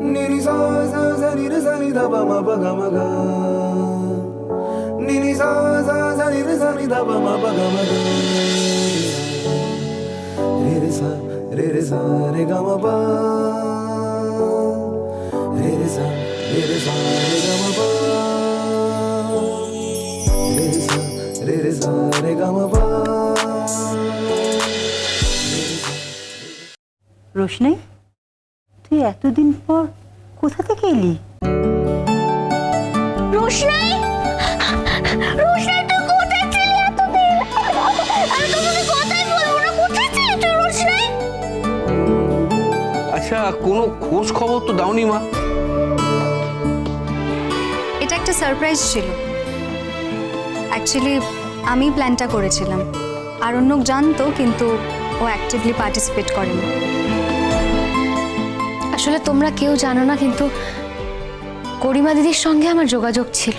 Nini sa sa sa ni sa ni da ba ma ba ga ma ga. Nini sa sa sa ni sa ni da ba ma ba ga ma ga. Re re sa re re sa re ga ma ba. Re re sa re re sa re ga ma ba. Re re sa re re sa re ga ma ba. रोशनी তুই এতদিন পর কোথা থেকে এলি? রোশনাই! রোশনাই তুই কোথায় ছিলি এতদিন? আমি তোমাকে কথাই বলব না কোথায় ছিলি তুই রোশনাই? আচ্ছা কোনো খোঁজ খবর তো দাওনি মা। এটা একটা সারপ্রাইজ ছিল। অ্যাকচুয়ালি আমি প্ল্যানটা করেছিলাম। আরণ্যক জানতো কিন্তু ও অ্যাক্টিভলি পার্টিসিপেট করেনি। আসলে তোমরা কেউ জানো না, কিন্তু করিমা দিদির সঙ্গে আমার যোগাযোগ ছিল।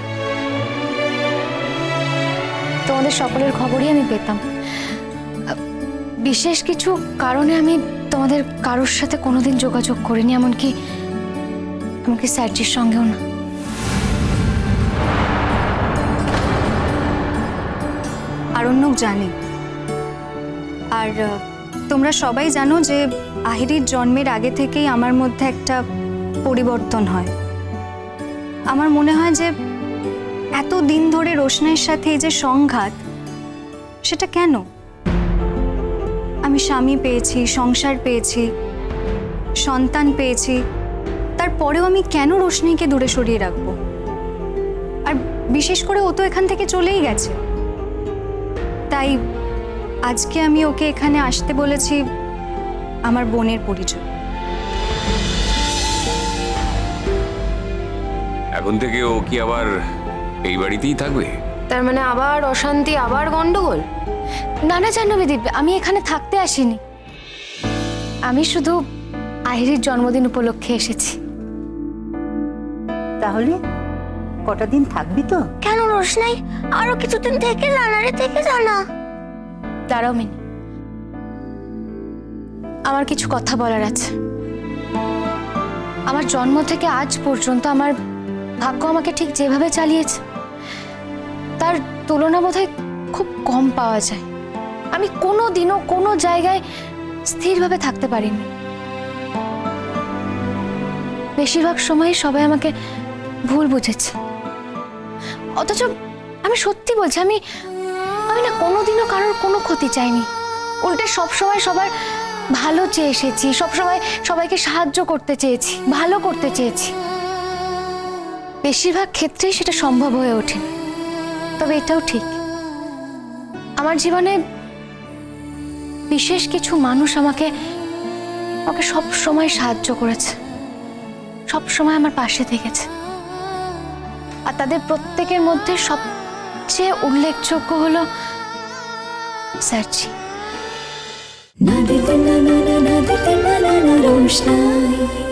তোমাদের সকলের খবরই আমি পেতাম। বিশেষ কিছু কারণে আমি তোমাদের কারোর সাথে কোনোদিন যোগাযোগ করিনি, এমনকি এমনকি স্যারজির সঙ্গেও না। আরণ্যক জানে। আর তোমরা সবাই জানো যে আহিরির জন্মের আগে থেকেই আমার মধ্যে একটা পরিবর্তন হয়। আমার মনে হয় যে এত দিন ধরে রোশনাইয়ের সাথে এই যে সংঘাত, সেটা কেন? আমি স্বামী পেয়েছি, সংসার পেয়েছি, সন্তান পেয়েছি, তারপরেও আমি কেন রোশনাইকে দূরে সরিয়ে রাখব? আর বিশেষ করে ও তো এখান থেকে চলেই গেছে। তাই আজকে আমি ওকে এখানে আসতে বলেছি আমার বোনের পরিচয়। এখন থেকে ও কি আবার এই বাড়িতেই থাকবে? তার মানে আবার অশান্তি আবার গন্ডগোল? না না জাহ্নবী আমি এখানে থাকতে আসিনি। আমি শুধু আহিরির জন্মদিন উপলক্ষে এসেছি। তাহলে কটা দিন থাকবি তো? কেন রোশনাই? আরও কিছুদিন থেকে জানারে থেকে জানা। দাঁড়াও মিনি। আমার কিছু কথা বলার আছে। আমার জন্ম থেকে আজ পর্যন্ত আমার ভাগ্য আমাকে ঠিক যেভাবে চালিয়েছে, তার তুলনা বোধহয় খুব কম পাওয়া যায়। আমি কোনো দিনও কোনো জায়গায় স্থিরভাবে থাকতে পারিনি। বেশিরভাগ সময় সবাই আমাকে ভুল বুঝেছে। অথচ আমি সত্যি বলছি, আমি আমি না কোনোদিনও কারোর কোনো ক্ষতি চাইনি। উল্টে সবসময় সবার ভালো চেয়ে এসেছি, সবসময় সবাইকে সাহায্য করতে চেয়েছি, ভালো করতে চেয়েছি। বেশিরভাগ ক্ষেত্রেই সেটা সম্ভব হয়ে ওঠেনি তবে এটাও ঠিক। আমার জীবনে বিশেষ কিছু মানুষ আমাকে আমাকে সব সময় সাহায্য করেছে। সব সময় আমার পাশে থেকেছে। আর তাদের প্রত্যেকের মধ্যে চেয়ে উল্লেখযোগ্য হল সার্চি না দিতে না না না দিতে না না না রোশনাই।